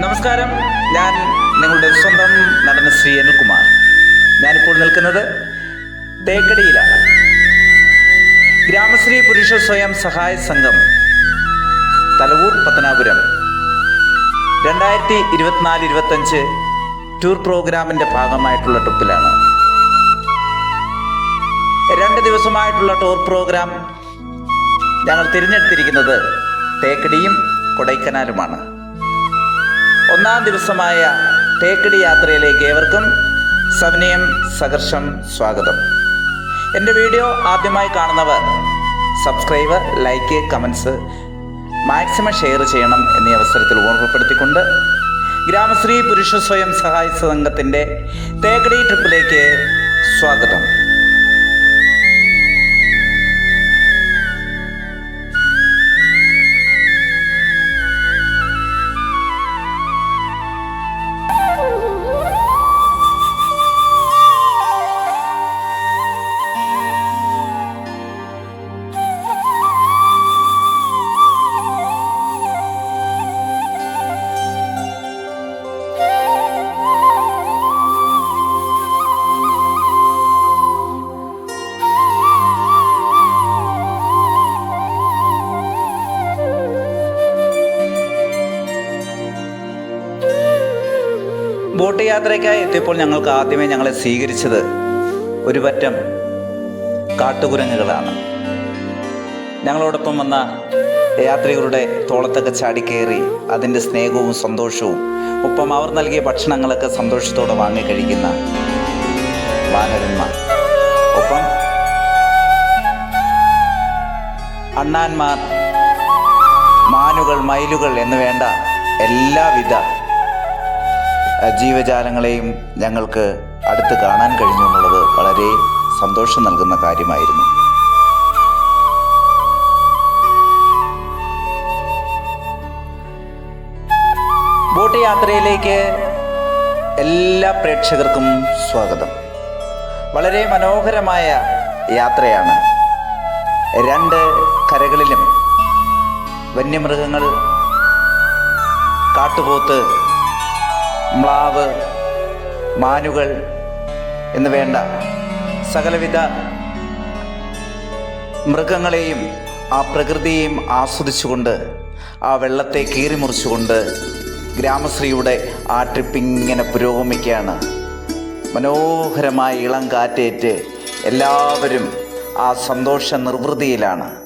നമസ്കാരം. ഞാൻ നിങ്ങളുടെ സ്വന്തം നടൻ ശ്രീ അനിൽകുമാർ. ഞാനിപ്പോൾ നിൽക്കുന്നത് തേക്കടിയിലാണ്. ഗ്രാമശ്രീ പുരുഷ സ്വയം സഹായ സംഘം തലവൂർ പത്തനാപുരം. രണ്ടായിരത്തി ഇരുപത്തിനാല് ഇരുപത്തഞ്ച് ടൂർ പ്രോഗ്രാമിന്റെ ഭാഗമായിട്ടുള്ള ട്രിപ്പിലാണ്. രണ്ട് ദിവസമായിട്ടുള്ള ടൂർ പ്രോഗ്രാം ഞങ്ങൾ തിരഞ്ഞെടുത്തിരിക്കുന്നത് തേക്കടിയും കൊടൈക്കനാലുമാണ്. ഒന്നാം ദിവസമായ തേക്കടി യാത്രയിലേക്ക് ഏവർക്കും സവിനയം സഹർഷം സ്വാഗതം. എന്റെ വീഡിയോ ആദ്യമായി കാണുന്നവർ subscribe like comments maximum share ചെയ്യണം എന്നീ അവസരത്തിൽ ഓർമ്മപ്പെടുത്തിക്കൊണ്ട് ഗ്രാമശ്രീ പുരുഷ സ്വയം സഹായ സംഘത്തിന്റെ തേക്കടി ട്രിപ്പിലേക്ക് സ്വാഗതം. ബോട്ട് യാത്രയ്ക്കായി എത്തിയപ്പോൾ ഞങ്ങൾക്ക് ആദ്യമേ ഞങ്ങളെ സ്വീകരിച്ചത് ഒരു പറ്റം കാട്ടുകുരങ്ങുകളാണ്. ഞങ്ങളോടൊപ്പം വന്ന യാത്രികരുടെ തോളത്തൊക്കെ ചാടിക്കയറി അതിന്റെ സ്നേഹവും സന്തോഷവും ഒപ്പം അവർ നൽകിയ ഭക്ഷണങ്ങളൊക്കെ സന്തോഷത്തോടെ വാങ്ങി കഴിക്കുന്ന വാനരന്മാർ. ഒപ്പം അണ്ണാന്മാർ മാനുകൾ മയിലുകൾ എന്ന് വേണ്ട എല്ലാവിധ ജീവജാലങ്ങളെയും ഞങ്ങൾക്ക് അടുത്ത് കാണാൻ കഴിഞ്ഞു എന്നുള്ളത് വളരെ സന്തോഷം നൽകുന്ന കാര്യമായിരുന്നു. ബോട്ട് യാത്രയിലേക്ക് എല്ലാ പ്രേക്ഷകർക്കും സ്വാഗതം. വളരെ മനോഹരമായ യാത്രയാണ്. രണ്ട് കരകളിലും വന്യമൃഗങ്ങൾ കാട്ടുപോത്ത് മ്ലാവ് മാനുകൾ എന്ന് വേണ്ട സകലവിധ മൃഗങ്ങളെയും ആ പ്രകൃതിയെയും ആസ്വദിച്ചുകൊണ്ട് ആ വെള്ളത്തെ കീറിമുറിച്ചുകൊണ്ട് ഗ്രാമശ്രീയുടെ ആ ട്രിപ്പ് ഇങ്ങനെ പുരോഗമിക്കുകയാണ്. മനോഹരമായ ഇളം കാറ്റേറ്റ് എല്ലാവരും ആ സന്തോഷ നിർവൃതിയിലാണ്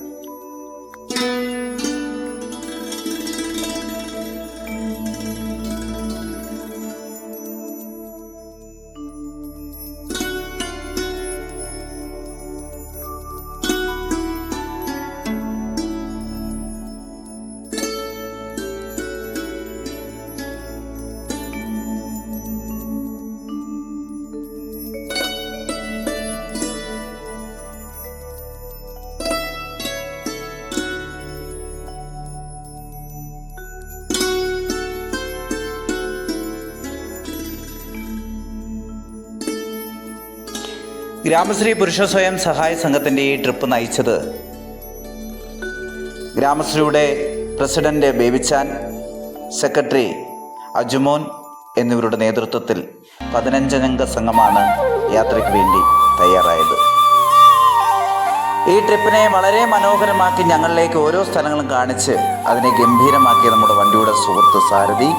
ഗ്രാമശ്രീ പുരുഷ സ്വയം സഹായ സംഘത്തിന്റെ ഈ ട്രിപ്പ് നയിച്ചത് ഗ്രാമശ്രീയുടെ പ്രസിഡന്റ് ബേബിച്ചാൻ സെക്രട്ടറി അജുമോൻ എന്നിവരുടെ നേതൃത്വത്തിൽ പതിനഞ്ചംഗ സംഘമാണ് യാത്രയ്ക്ക് വേണ്ടി തയ്യാറായത്. ഈ ട്രിപ്പിനെ വളരെ മനോഹരമാക്കി ഞങ്ങളിലേക്ക് ഓരോ സ്ഥലങ്ങളും കാണിച്ച് അതിനെ ഗംഭീരമാക്കിയ നമ്മുടെ വണ്ടിയുടെ സുഹൃത്ത് സാരഥി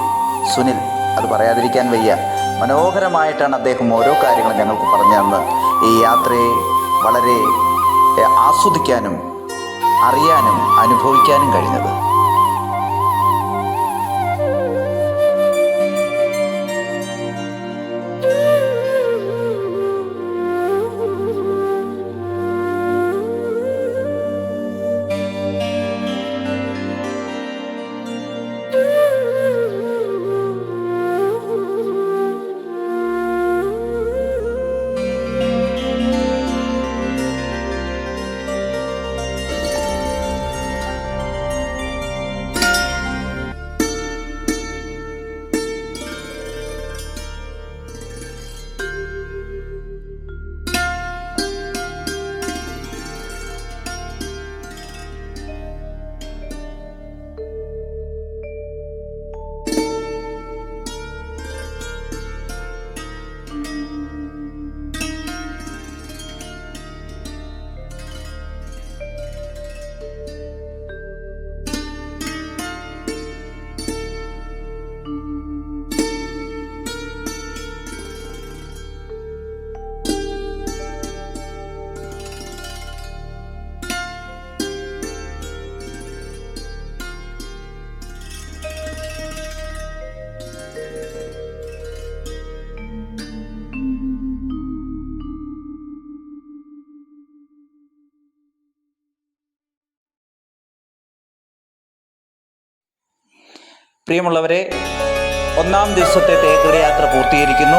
സുനിൽ. അത് പറയാതിരിക്കാൻ വയ്യ. മനോഹരമായിട്ടാണ് അദ്ദേഹം ഓരോ കാര്യങ്ങളും ഞങ്ങൾക്ക് പറഞ്ഞു തന്ന് ഈ യാത്രയെ വളരെ ആസ്വദിക്കാനും അറിയാനും അനുഭവിക്കാനും കഴിഞ്ഞത്. പ്രിയമുള്ളവരെ ഒന്നാം ദിവസത്തെ തേക്കടി യാത്ര പൂർത്തീകരിക്കുന്നു.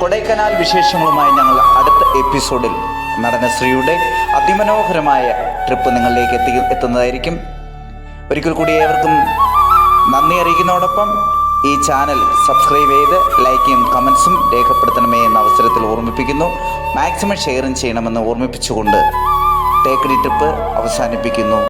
കൊടൈക്കനാൽ വിശേഷങ്ങളുമായി ഞങ്ങൾ അടുത്ത എപ്പിസോഡിൽ നടനശ്രീയുടെ അതിമനോഹരമായ ട്രിപ്പ് നിങ്ങളിലേക്ക് എത്തി എത്തുന്നതായിരിക്കും. ഒരിക്കൽ കൂടി ഏവർക്കും നന്ദി അറിയിക്കുന്നതോടൊപ്പം ഈ ചാനൽ സബ്സ്ക്രൈബ് ചെയ്ത് ലൈക്കും കമൻസും രേഖപ്പെടുത്തണമേ എന്ന അവസരത്തിൽ ഓർമ്മിപ്പിക്കുന്നു. മാക്സിമം ഷെയറും ചെയ്യണമെന്ന് ഓർമ്മിപ്പിച്ചുകൊണ്ട് തേക്കടി ട്രിപ്പ് അവസാനിപ്പിക്കുന്നു.